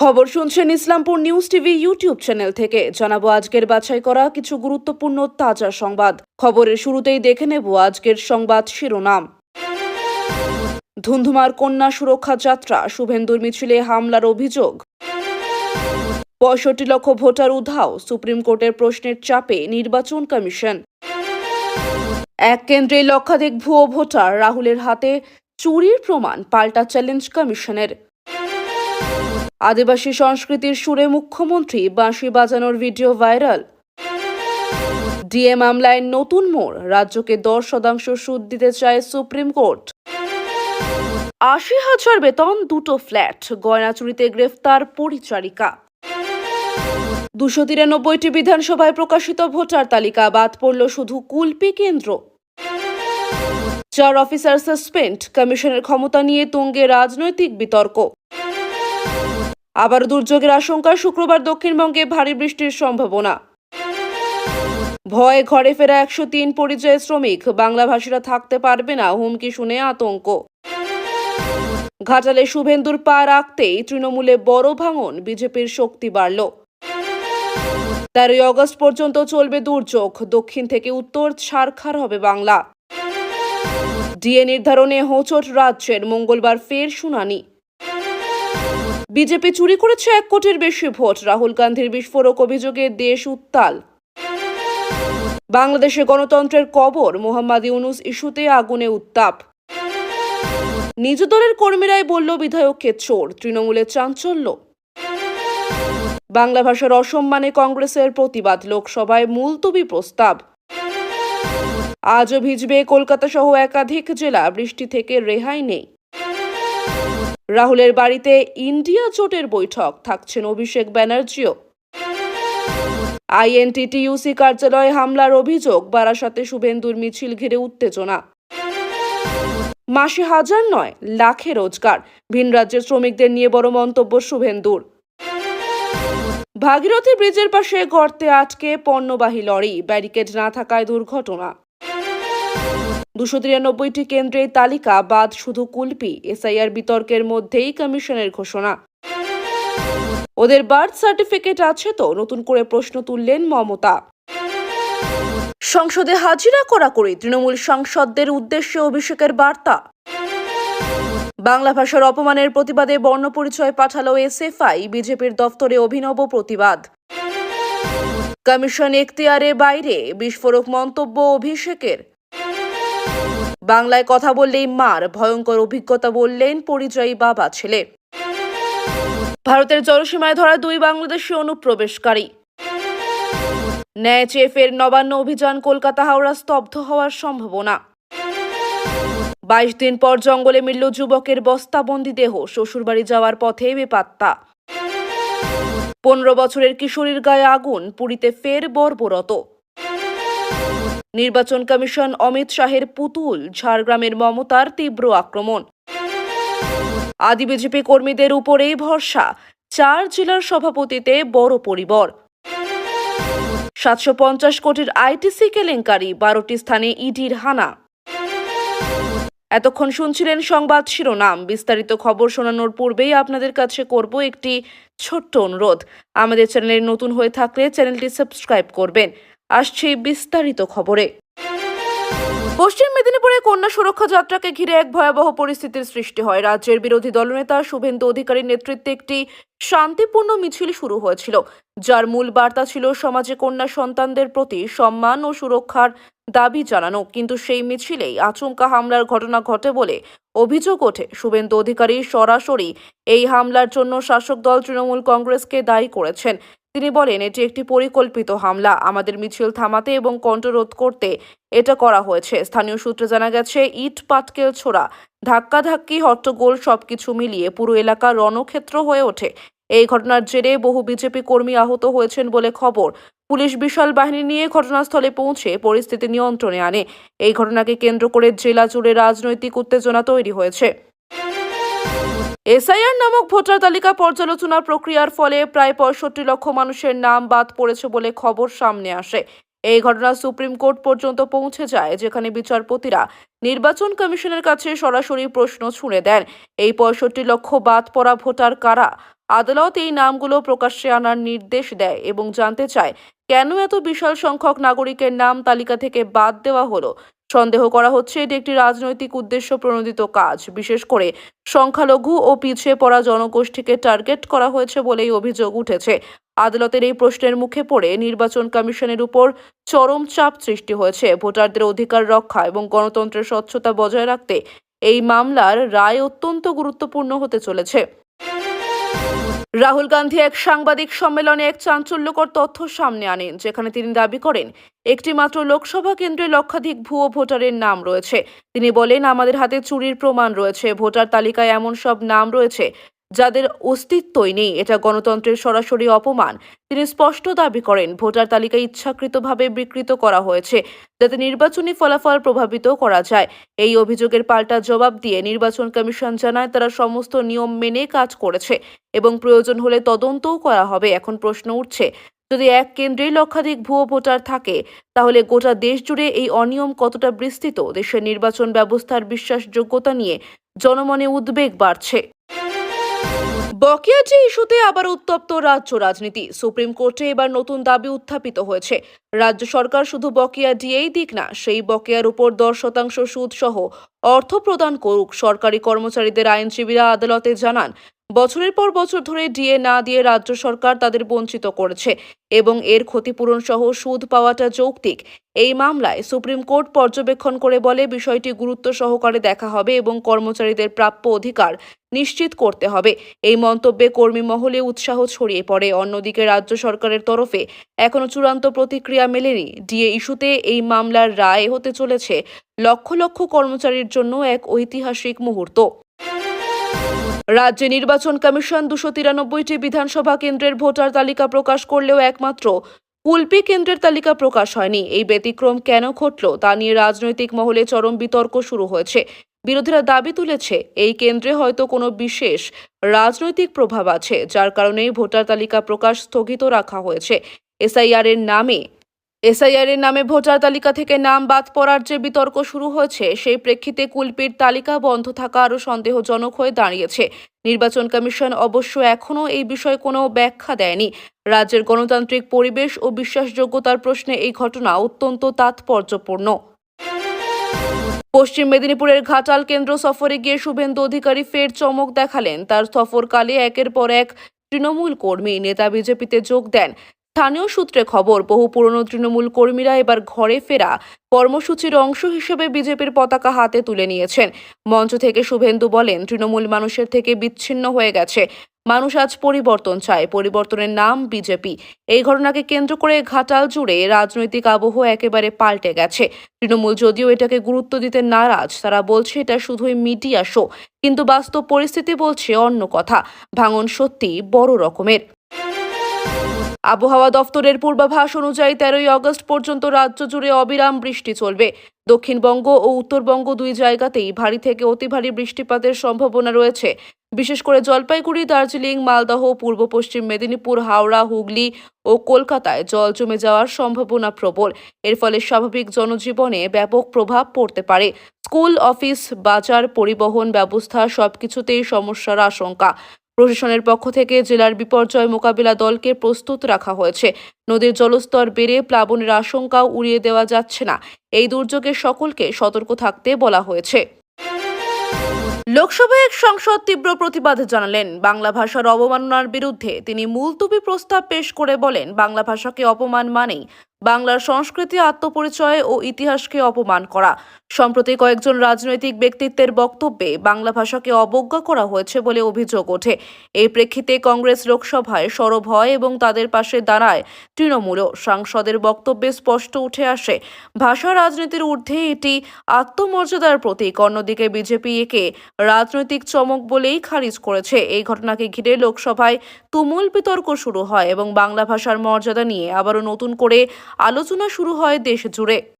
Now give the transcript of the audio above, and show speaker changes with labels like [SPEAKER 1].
[SPEAKER 1] খবর শুনছেন Islampur news TV YouTube channel থেকে। জানাব আজকের বাছাই করা কিছু গুরুত্বপূর্ণ তাজা সংবাদ। খবরের শুরুতেই দেখে নেব আজকের সংবাদ শিরোনাম। ধুন্ধুমার কন্যা সুরক্ষা যাত্রা, শুভেন্দুর মিছিলে হামলার অভিযোগ। পঁয়ষট্টি লক্ষ ভোটার উধাও, সুপ্রিম কোর্টের প্রশ্নের চাপে নির্বাচন কমিশন। এক কেন্দ্রে লক্ষাধিক ভুয়ো ভোটার রাহুলের হাতে চুরির প্রমাণ, পাল্টা চ্যালেঞ্জ কমিশনের। আদিবাসী সংস্কৃতির সুরে মুখ্যমন্ত্রী বাঁশি বাজানোর ভিডিও ভাইরাল। ডিএ মামলায় নতুন মোড়, রাজ্যকে দশ শতাংশ সুদ দিতে চায় সুপ্রিম কোর্ট। আশি হাজার বেতন, দুটো ফ্ল্যাট গয়না চুরিতে গ্রেফতার পরিচারিকা। দুশো তিরানব্বইটি বিধানসভায় প্রকাশিত ভোটার তালিকা, বাদ পড়ল শুধু কুলপি কেন্দ্র। চার অফিসার সাসপেন্ড, কমিশনের ক্ষমতা নিয়ে তুঙ্গে রাজনৈতিক বিতর্ক। আবার দুর্যোগের আশঙ্কা শুক্রবার দক্ষিণবঙ্গে ভারী বৃষ্টির সম্ভাবনা। ভয়ে ঘরে ফেরা একশো তিন পরিযায়ী শ্রমিক। বাংলাভাষীরা থাকতে পারবে না, হুমকি শুনে আতঙ্ক। ঘাটালে শুভেন্দুর পা রাখতেই তৃণমূলে বড় ভাঙন, বিজেপির শক্তি বাড়ল। তেরোই অগস্ট পর্যন্ত চলবে দুর্যোগ, দক্ষিণ থেকে উত্তর ছারখার হবে বাংলা। ডিএ নির্ধারণে হোঁচট রাজ্যের, মঙ্গলবার ফের শুনানি। বিজেপি চুরি করেছে এক কোটির বেশি ভোট। রাহুল গান্ধীর বিস্ফোরক অভিযোগে দেশ উত্তাল। বাংলাদেশে গণতন্ত্রের কবর, মোহাম্মদ ইউনুস ইস্যুতে আগুনে উত্তাপ। নিজ দলের কর্মীরাই বলল, বিধায়ককে চোর তৃণমূলের চাঞ্চল্য। বাংলা ভাষার অসম্মানে কংগ্রেসের প্রতিবাদ, লোকসভায় মুলতবি প্রস্তাব। আজও ভিজবে কলকাতা সহ একাধিক জেলা, বৃষ্টি থেকে রেহাই নেই। রাহুলের বাড়িতে ইন্ডিয়া জোটের বৈঠক, থাকছেন অভিষেক ব্যানার্জিও। আইএনটিটিইউসি কার্যালয়ে হামলার অভিযোগ, বারাসাতে শুভেন্দুর মিছিল ঘিরে উত্তেজনা। মাসে হাজার নয়, লাখে রোজগার, ভিন রাজ্যের শ্রমিকদের নিয়ে বড় মন্তব্য শুভেন্দুর। ভাগীরথী ব্রিজের পাশে গর্তে আটকে পণ্যবাহী লরি, ব্যারিকেড না থাকায় দুর্ঘটনা। দুশো তিরানব্বইটি কেন্দ্রের তালিকা বাদ শুধু কুলপি, এসআইআর বিতর্কের মধ্যেই কমিশনের ঘোষণা। ওদের বার্থ সার্টিফিকেট আছে তো, নতুন করে প্রশ্ন তুললেন মমতা। সংসদে হাজিরা করা করে তৃণমূল সাংসদদের উদ্দেশ্যে অভিষেকের বার্তা। বাংলা ভাষার অপমানের প্রতিবাদে বর্ণপরিচয় পাঠালো এসএফআই, বিজেপির দফতরে অভিনব প্রতিবাদ। কমিশন এখতিয়ারে বাইরে, বিস্ফোরক মন্তব্য অভিষেকের। বাংলায় কথা বললেই মার, ভয়ঙ্কর অভিজ্ঞতা বললেন পরিচয়ী বাবা, ছেলে। ভারতের জলসীমায় ধরা দুই বাংলাদেশি অনুপ্রবেশকারী। ন্যায় চেয়ে ফের নবান্ন অভিযান কলকাতা হাওড়া স্তব্ধ হওয়ার সম্ভাবনা। বাইশ দিন পর জঙ্গলে মিলল যুবকের বস্তাবন্দি দেহ, শ্বশুরবাড়ি যাওয়ার পথে বেপাত্তা। পনেরো বছরের কিশোরীর গায়ে আগুন, পুরীতে ফের বর্বরত। নির্বাচন কমিশন অমিত শাহের পুতুল, ঝাড়গ্রামের মমতার তীব্র আক্রমণ। আদি বিজেপি কর্মীদের উপরেই ভরসা, চার জেলার সভাপতিতে বড় পরিবর। সাতশো পঞ্চাশ কোটির আইটিসি কেলেঙ্কারি, বারোটি স্থানে ইডির হানা। এতক্ষণ শুনছিলেন সংবাদ শিরোনাম। বিস্তারিত খবর শোনানোর পূর্বেই আপনাদের কাছে করব একটি ছোট্ট অনুরোধ। আমাদের চ্যানেলে নতুন হয়ে থাকলে চ্যানেলটি সাবস্ক্রাইব করবেন। আসছে বিস্তারিত খবরে। পশ্চিম মেদিনীপুরে কন্যা সুরক্ষা যাত্রাকে ঘিরে এক ভয়াবহ পরিস্থিতির সৃষ্টি হয়। রাজ্যের বিরোধী দলনেতা শুভেন্দু অধিকারীর নেতৃত্বে একটি শান্তিপূর্ণ মিছিল শুরু হয়েছিল, যার মূল বার্তা ছিল সমাজে কন্যা সন্তানদের প্রতি সম্মান ও সুরক্ষার দাবি জানানো। কিন্তু সেই মিছিলেই আচমকা হামলার ঘটনা ঘটে বলে অভিযোগ ওঠে। শুভেন্দু অধিকারী সরাসরি এই হামলার জন্য শাসক দল তৃণমূল কংগ্রেসকে দায়ী করেছেন। তিনি বলেন, এটি একটি পরিকল্পিত হামলা। আমাদের মিছিল থামাতে এবং কণ্ঠরোধ করতে এটা করা হয়েছে। স্থানীয় সূত্রে জানা গেছে, ইট, পাটকেল ছোড়া ধাক্কাধাক্কি হট্টগোল সবকিছু মিলিয়ে পুরো এলাকা রণক্ষেত্র হয়ে ওঠে। এই ঘটনার জেরে বহু বিজেপি কর্মী আহত হয়েছেন বলে খবর। পুলিশ বিশাল বাহিনী নিয়ে ঘটনাস্থলে পৌঁছে পরিস্থিতি নিয়ন্ত্রণে আনে। এই ঘটনাকে কেন্দ্র করে জেলা জুড়ে রাজনৈতিক উত্তেজনা তৈরি হয়েছে। এসআইআর নামক ভোটার তালিকা পর্যালোচনার প্রক্রিয়ার ফলে প্রায় পঁয়ষট্টি লক্ষ মানুষের নাম বাদ পড়েছে বলে খবর সামনে আসে। এই ঘটনা সুপ্রিম কোর্ট পর্যন্ত পৌঁছে যায়, যেখানে বিচারপতিরা নির্বাচন কমিশনের কাছে সরাসরি প্রশ্ন ছুঁড়ে দেন। এই পঁয়ষট্টি লক্ষ বাদ পড়া ভোটার কারা? আদালত এই নামগুলো প্রকাশ্যে আনার নির্দেশ দেয় এবং জানতে চায়, কেন এত বিশাল সংখ্যক নাগরিকের নাম তালিকা থেকে বাদ দেওয়া হলো? সন্দেহ করা হচ্ছে এটি একটি রাজনৈতিক উদ্দেশ্য প্রণোদিত কাজ। বিশেষ করে সংখ্যালঘু ও পিছিয়ে পড়া জনগোষ্ঠীকে টার্গেট করা হয়েছে বলেই অভিযোগ উঠেছে। আদালতের এই প্রশ্নের মুখে পড়ে নির্বাচন কমিশনের উপর চরম চাপ সৃষ্টি হয়েছে। ভোটারদের অধিকার রক্ষা এবং গণতন্ত্রের স্বচ্ছতা বজায় রাখতে এই মামলার রায় অত্যন্ত গুরুত্বপূর্ণ হতে চলেছে। রাহুল গান্ধী এক সাংবাদিক সম্মেলনে এক চাঞ্চল্যকর তথ্য সামনে আনেন, যেখানে তিনি দাবি করেন একটি মাত্র লোকসভা কেন্দ্রে লক্ষাধিক ভুয়ো ভোটারের নাম রয়েছে। তিনি বলেন, আমাদের হাতে চুরির প্রমাণ রয়েছে, ভোটার তালিকায় এমন সব নাম রয়েছে যাদের অস্তিত্বই নেই, এটা গণতন্ত্রের সরাসরি অপমান। তিনি স্পষ্ট দাবি করেন, ভোটার তালিকা ইচ্ছাকৃতভাবে বিকৃত করা হয়েছে, যাতে নির্বাচনী ফলাফল প্রভাবিত করা যায়। এই অভিযোগের পাল্টা জবাব দিয়ে নির্বাচন কমিশন জানায় তারা সমস্ত নিয়ম মেনে কাজ করেছে এবং প্রয়োজন হলে তদন্তও করা হবে, এখন প্রশ্ন উঠছে। যদি এক কেন্দ্রেই লক্ষাধিক ভুয়ো ভোটার থাকে, তাহলে গোটা দেশ জুড়ে এই অনিয়ম কতটা বিস্তৃত? দেশের নির্বাচন ব্যবস্থার বিশ্বাসযোগ্যতা নিয়ে জনমনে উদ্বেগ বাড়ছে। বকেয়াটি ইস্যুতে আবার উত্তপ্ত রাজ্য রাজনীতি, সুপ্রিম কোর্টে এবার নতুন দাবি উত্থাপিত হয়েছে। রাজ্য সরকার শুধু বকেয়া দিয়েই দিক না, সেই বকেয়ার উপর দশ শতাংশ সুদ সহ অর্থ প্রদান করুক সরকারি কর্মচারীদের আইনজীবীরা আদালতে জানান বছরের পর বছর ধরে ডিএ না দিয়ে রাজ্য সরকার তাদের বঞ্চিত করেছে এবং এর ক্ষতিপূরণ সহ সুদ পাওয়াটা যৌক্তিক। এই মামলায় সুপ্রিম কোর্ট পর্যবেক্ষণ করে বলে বিষয়টি গুরুত্ব সহকারে দেখা হবে এবং কর্মচারীদের প্রাপ্য অধিকার নিশ্চিত করতে হবে। এই মন্তব্যে কর্মী মহলে উৎসাহ ছড়িয়ে পড়ে। অন্যদিকে রাজ্য সরকারের তরফে এখনও চূড়ান্ত প্রতিক্রিয়া মেলেনি। ডিএ ইস্যুতে এই মামলার রায় হতে চলেছে লক্ষ লক্ষ কর্মচারীর জন্য এক ঐতিহাসিক মুহূর্ত। রাজ্যে নির্বাচন কমিশন দুশো তিরানব্বইটি বিধানসভা কেন্দ্রের ভোটার তালিকা প্রকাশ করলেও একমাত্র কুলপি কেন্দ্রের তালিকা প্রকাশ হয়নি। এই ব্যতিক্রম কেন ঘটল তা নিয়ে রাজনৈতিক মহলে চরম বিতর্ক শুরু হয়েছে। বিরোধীরা দাবি তুলেছে, এই কেন্দ্রে হয়তো কোনো বিশেষ রাজনৈতিক প্রভাব আছে, যার কারণেই ভোটার তালিকা প্রকাশ স্থগিত রাখা হয়েছে। এসআইআর এর নামে এসআইআর এর নামে ভোটার তালিকা থেকে নাম বাদ পড়ার যে বিতর্ক শুরু হয়েছে, সেই প্রেক্ষিতে কুলপির তালিকা বন্ধ থাকা আরও সন্দেহজনক হয়ে দাঁড়িয়েছে। নির্বাচন কমিশন অবশ্য এখনও এই বিষয়ে কোনো ব্যাখ্যা দেয়নি। রাজ্যের গণতান্ত্রিক পরিবেশ ও বিশ্বাসযোগ্যতার প্রশ্নে এই ঘটনা অত্যন্ত তাৎপর্যপূর্ণ। পশ্চিম মেদিনীপুরের ঘাটাল কেন্দ্র সফরে গিয়ে শুভেন্দু অধিকারী ফের চমক দেখালেন। তার সফরকালে একের পর এক তৃণমূল কর্মী নেতা বিজেপিতে যোগ দেন। স্থানীয় সূত্রে খবর, বহু পুরনো তৃণমূল কর্মীরা এবার ঘরে ফেরা কর্মসূচির অংশ হিসেবে বিজেপির পতাকা হাতে তুলে নিয়েছেন। মঞ্চ থেকে শুভেন্দু বলেন, তৃণমূল মানুষের থেকে বিচ্ছিন্ন হয়ে গেছে। মানুষ আজ পরিবর্তন চায়। পরিবর্তনের নাম বিজেপি। এই ঘটনাকে কেন্দ্র করে ঘাটাল জুড়ে রাজনৈতিক আবহ একেবারে পাল্টে গেছে। তৃণমূল যদিও এটাকে গুরুত্ব দিতে নারাজ, তারা বলছে এটা শুধুই মিডিয়া শো, কিন্তু বাস্তব পরিস্থিতি বলছে অন্য কথা। ভাঙন সত্যি বড় রকমের। আবহাওয়া দফতরের পূর্বাভাস অনুযায়ী তেরোই আগস্ট পর্যন্ত রাজ্য জুড়ে অবিরাম বৃষ্টি চলবে। দক্ষিণবঙ্গ ও উত্তরবঙ্গ দুই জায়গাতেই ভারী থেকে অতি ভারী বৃষ্টিপাতের সম্ভাবনা রয়েছে। বিশেষ করে জলপাইগুড়ি, দার্জিলিং, মালদহ, পূর্ব পশ্চিম মেদিনীপুর, হাওড়া, হুগলি ও কলকাতায় জল জমে যাওয়ার সম্ভাবনা প্রবল। এর ফলে স্বাভাবিক জনজীবনে ব্যাপক প্রভাব পড়তে পারে। স্কুল, অফিস, বাজার, পরিবহন ব্যবস্থা সবকিছুতেই সমস্যার আশঙ্কা। প্রশাসনের পক্ষ থেকে জেলার বিপর্যয় মোকাবিলা দলকে প্রস্তুত রাখা হয়েছে। নদীর জলস্তর বেড়ে প্লাবনের আশঙ্কাও উড়িয়ে দেওয়া যাচ্ছে না। এই দুর্যোগে সকলকে সতর্ক থাকতে বলা হয়েছে। লোকসভায় এক সংসদ তীব্র প্রতিবাদ জানালেন। বাংলা ভাষার অবমাননার বিরুদ্ধে তিনি মুলতুবি প্রস্তাব পেশ করে বলেন, বাংলা ভাষাকে অপমান মানেই বাংলার সংস্কৃতি, আত্মপরিচয় ও ইতিহাসকে অপমান করা। সম্প্রতি কয়েকজন রাজনৈতিক ব্যক্তিত্বের বক্তব্যে বাংলা ভাষাকে অবজ্ঞা করা হয়েছে বলে অভিযোগ ওঠে। এই প্রেক্ষিতে কংগ্রেস লোকসভায় সরব হয় এবং তাদের পাশে দাঁড়ায় তৃণমূলও। সাংসদের বক্তব্যে স্পষ্ট উঠে আসে, ভাষা রাজনীতির ঊর্ধ্বে এটি আত্মমর্যাদার প্রতীক। অন্যদিকে বিজেপি একে রাজনৈতিক চমক বলেই খারিজ করেছে। এই ঘটনাকে ঘিরে লোকসভায় তুমুল বিতর্ক শুরু হয় এবং বাংলা ভাষার মর্যাদা নিয়ে আবারও নতুন করে আলোচনা শুরু হয় দেশ জুড়ে